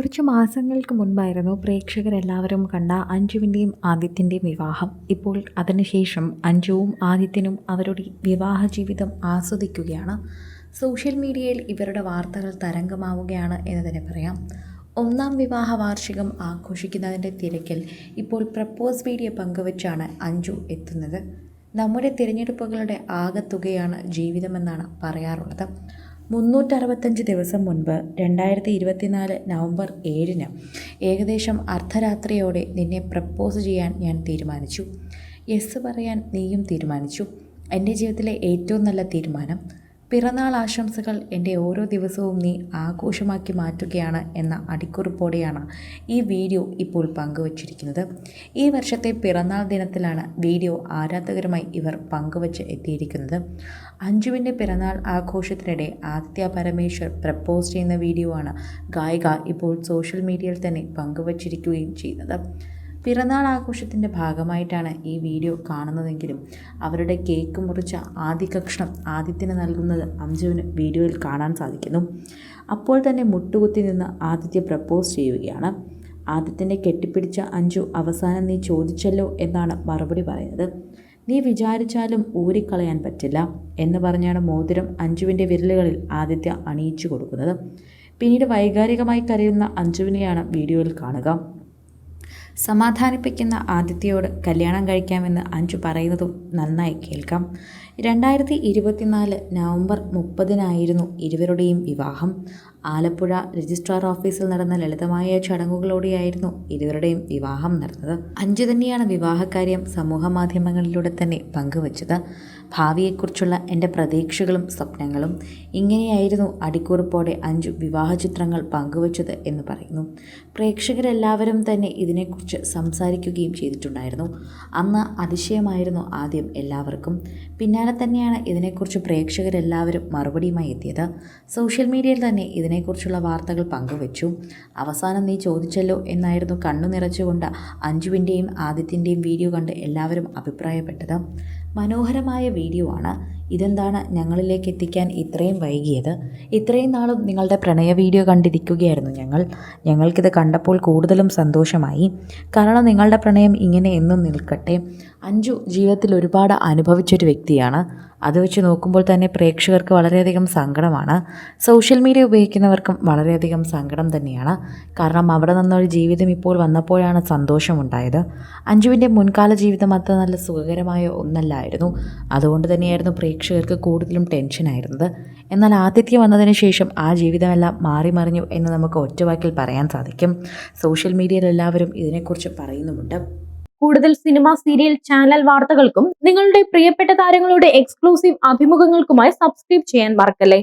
കുറച്ച് മാസങ്ങൾക്ക് മുൻപായിരുന്നു പ്രേക്ഷകരെല്ലാവരും കണ്ട അഞ്ജുവിന്റെയും ആദിത്യന്റെയും വിവാഹം. ഇപ്പോൾ അതിനുശേഷം അഞ്ജുവും ആദിത്യനും അവരുടെ വിവാഹ ജീവിതം ആസ്വദിക്കുകയാണ്. സോഷ്യൽ മീഡിയയിൽ ഇവരുടെ വാർത്തകൾ തരംഗമാവുകയാണ് എന്ന് തന്നെ പറയാം. ഒന്നാം വിവാഹ വാർഷികം ആഘോഷിക്കുന്നതിന്റെ തിരക്കിൽ ഇപ്പോൾ പ്രപ്പോസ് വീഡിയോ പങ്കുവച്ചാണ് അഞ്ജു എത്തുന്നത്. നമ്മുടെ തിരഞ്ഞെടുപ്പുകളുടെ ആകത്തുകയാണ് ജീവിതമെന്നാണ് പറയാറുള്ളത്. മുന്നൂറ്ററുപത്തഞ്ച് ദിവസം മുൻപ് രണ്ടായിരത്തി ഇരുപത്തിനാല് നവംബർ ഏഴിന് ഏകദേശം അർദ്ധരാത്രിയോടെ നിന്നെ പ്രപ്പോസ് ചെയ്യാൻ ഞാൻ തീരുമാനിച്ചു. യെസ് പറയാൻ നീയും തീരുമാനിച്ചു. എന്റെ ജീവിതത്തിലെ ഏറ്റവും നല്ല തീരുമാനം പിറന്നാൾ ആശംസകൾ എന്റെ ഓരോ ദിവസവും നീ ആഘോഷമാക്കി മാറ്റുകയാണ് എന്ന അടിക്കുറിപ്പോടെയാണ് ഈ വീഡിയോ ഇപ്പോൾ പങ്കുവച്ചിരിക്കുന്നത്. ഈ വർഷത്തെ പിറന്നാൾ ദിനത്തിലാണ് വീഡിയോ ആരാധകരുമായി ഇവർ പങ്കുവച്ച് എത്തിയിരിക്കുന്നത്. അഞ്ജുവിന്റെ പിറന്നാൾ ആഘോഷത്തിനിടെ ആദിത്യ പരമേശ്വർ പ്രപ്പോസ് ചെയ്യുന്ന വീഡിയോ ആണ് ഗായിക ഇപ്പോൾ സോഷ്യൽ മീഡിയയിൽ തന്നെ പങ്കുവച്ചിരിക്കുകയും ചെയ്യുന്നത്. പിറന്നാൾ ആഘോഷത്തിന്റെ ഭാഗമായിട്ടാണ് ഈ വീഡിയോ കാണുന്നതെങ്കിലും അവരുടെ കേക്ക് മുറിച്ച ആദ്യ കക്ഷണം ആദിത്യന് നൽകുന്നത് അഞ്ജുവിന് വീഡിയോയിൽ കാണാൻ സാധിക്കുന്നു. അപ്പോൾ തന്നെ മുട്ടുകുത്തി നിന്ന് ആദിത്യ പ്രപ്പോസ് ചെയ്യുകയാണ്. ആദിത്യനെ കെട്ടിപ്പിടിച്ച അഞ്ജു അവസാനം നീ ചോദിച്ചല്ലോ എന്നാണ് മറുപടി പറയുന്നത്. നീ വിചാരിച്ചാലും ഊരിക്കളയാൻ പറ്റില്ല എന്ന് പറഞ്ഞാണ് മോതിരം അഞ്ജുവിന്റെ വിരലുകളിൽ ആദിത്യ അണിയിച്ചു കൊടുക്കുന്നത്. പിന്നീട് വൈകാരികമായി കരയുന്ന അഞ്ജുവിനെയാണ് വീഡിയോയിൽ കാണുക. സമാധാനിപ്പിക്കുന്ന ആദിത്യയോട് കല്യാണം കഴിക്കാമെന്ന് അഞ്ചു പറയുന്നതും നന്നായി കേൾക്കാം. രണ്ടായിരത്തി ഇരുപത്തിനാല് നവംബർ മുപ്പതിനായിരുന്നു ഇരുവരുടെയും വിവാഹം. ആലപ്പുഴ രജിസ്ട്രാർ ഓഫീസിൽ നടന്ന ലളിതമായ ചടങ്ങുകളോടെയായിരുന്നു ഇരുവരുടെയും വിവാഹം നടന്നത്. അഞ്ചു തന്നെയാണ് വിവാഹകാര്യം സമൂഹ മാധ്യമങ്ങളിലൂടെ തന്നെ പങ്കുവച്ചത്. ഭാവിയെക്കുറിച്ചുള്ള എന്റെ പ്രതീക്ഷകളും സ്വപ്നങ്ങളും ഇങ്ങനെയായിരുന്നു അടിക്കുറിപ്പോടെ അഞ്ചു വിവാഹ ചിത്രങ്ങൾ പങ്കുവച്ചത് എന്ന് പറയുന്നു. പ്രേക്ഷകരെല്ലാവരും തന്നെ ഇതിനെക്കുറിച്ച് സംസാരിക്കുകയും ചെയ്തിട്ടുണ്ടായിരുന്നു. അന്ന് അതിശയമായിരുന്നു ആദ്യം എല്ലാവർക്കും. പിന്നാലെ തന്നെയാണ് ഇതിനെക്കുറിച്ച് പ്രേക്ഷകരെല്ലാവരും മറുപടിയുമായി എത്തിയത്. സോഷ്യൽ മീഡിയയിൽ തന്നെ ഇതിനെക്കുറിച്ചുള്ള വാർത്തകൾ പങ്കുവച്ചു. അവസാനം നീ ചോദിച്ചല്ലോ എന്നായിരുന്നു കണ്ണു നിറച്ചുകൊണ്ട് അഞ്ജുവിന്റെയും ആദിത്യന്റെയും വീഡിയോ കണ്ട് എല്ലാവരും അഭിപ്രായപ്പെട്ടത്. മനോഹരമായ വീഡിയോ ആണ്. ഇതെന്താണ് ഞങ്ങളിലേക്ക് എത്തിക്കാൻ ഇത്രയും വൈകിയത്? ഇത്രയും നാളും നിങ്ങളുടെ പ്രണയ വീഡിയോ കണ്ടിരിക്കുകയായിരുന്നു ഞങ്ങൾ. ഞങ്ങൾക്കിത് കണ്ടപ്പോൾ കൂടുതലും സന്തോഷമായി. കാരണം നിങ്ങളുടെ പ്രണയം ഇങ്ങനെ എന്നും നിൽക്കട്ടെ. അഞ്ജു ജീവിതത്തിൽ ഒരുപാട് അനുഭവിച്ചൊരു വ്യക്തിയാണ്. അത് വെച്ച് നോക്കുമ്പോൾ തന്നെ പ്രേക്ഷകർക്ക് വളരെയധികം സങ്കടമാണ്. സോഷ്യൽ മീഡിയ ഉപയോഗിക്കുന്നവർക്കും വളരെയധികം സങ്കടം തന്നെയാണ്. കാരണം അവിടെ നിന്നൊരു ജീവിതം ഇപ്പോൾ വന്നപ്പോഴാണ് സന്തോഷമുണ്ടായത്. അഞ്ജുവിന്റെ മുൻകാല ജീവിതം അത്ര നല്ല സുഖകരമായ ഒന്നല്ലായിരുന്നു. അതുകൊണ്ട് തന്നെയായിരുന്നു പ്രേക്ഷകർക്ക് കൂടുതലും ടെൻഷനായിരുന്നത് എന്നാൽ ആതിഥ്യം വന്നതിന് ശേഷം ആ ജീവിതമെല്ലാം മാറി മറിഞ്ഞു എന്ന് നമുക്ക് ഒറ്റവാക്കിൽ പറയാൻ സാധിക്കും. സോഷ്യൽ മീഡിയയിൽ എല്ലാവരും ഇതിനെക്കുറിച്ച് പറയുന്നുമുണ്ട്. കൂടുതൽ സിനിമ സീരിയൽ ചാനൽ വാർത്തകൾക്കും നിങ്ങളുടെ പ്രിയപ്പെട്ട താരങ്ങളുടെ എക്സ്ക്ലൂസീവ് അഭിമുഖങ്ങൾക്കുമായി സബ്സ്ക്രൈബ് ചെയ്യാൻ മറക്കല്ലേ?